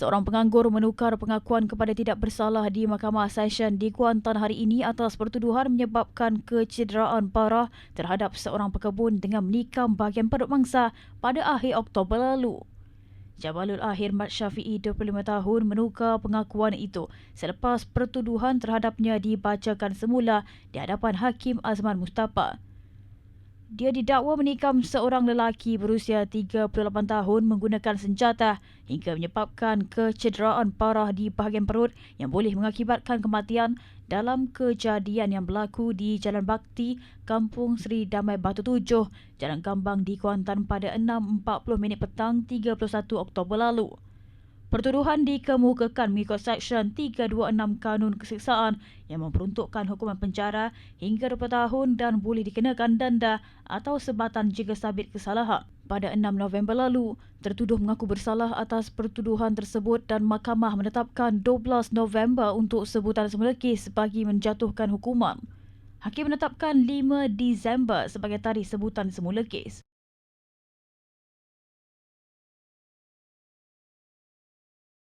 Seorang penganggur menukar pengakuan kepada tidak bersalah di Mahkamah Session di Kuantan hari ini atas pertuduhan menyebabkan kecederaan parah terhadap seorang pekebun dengan menikam bahagian perut mangsa pada akhir Oktober lalu. Jabalul Akhir Mat Syafi'i 25 tahun menukar pengakuan itu selepas pertuduhan terhadapnya dibacakan semula di hadapan Hakim Azman Mustafa. Dia didakwa menikam seorang lelaki berusia 38 tahun menggunakan senjata hingga menyebabkan kecederaan parah di bahagian perut yang boleh mengakibatkan kematian dalam kejadian yang berlaku di Jalan Bakti, Kampung Seri Damai Batu Tujuh, Jalan Gambang di Kuantan pada 6.40 minit petang 31 Oktober lalu. Pertuduhan dikemukakan mengikut Seksyen 326 Kanun Keseksaan yang memperuntukkan hukuman penjara hingga 20 tahun dan boleh dikenakan denda atau sebatan jika sabit kesalahan. Pada 6 November lalu, tertuduh mengaku bersalah atas pertuduhan tersebut dan mahkamah menetapkan 12 November untuk sebutan semula kes bagi menjatuhkan hukuman. Hakim menetapkan 5 Disember sebagai tarikh sebutan semula kes.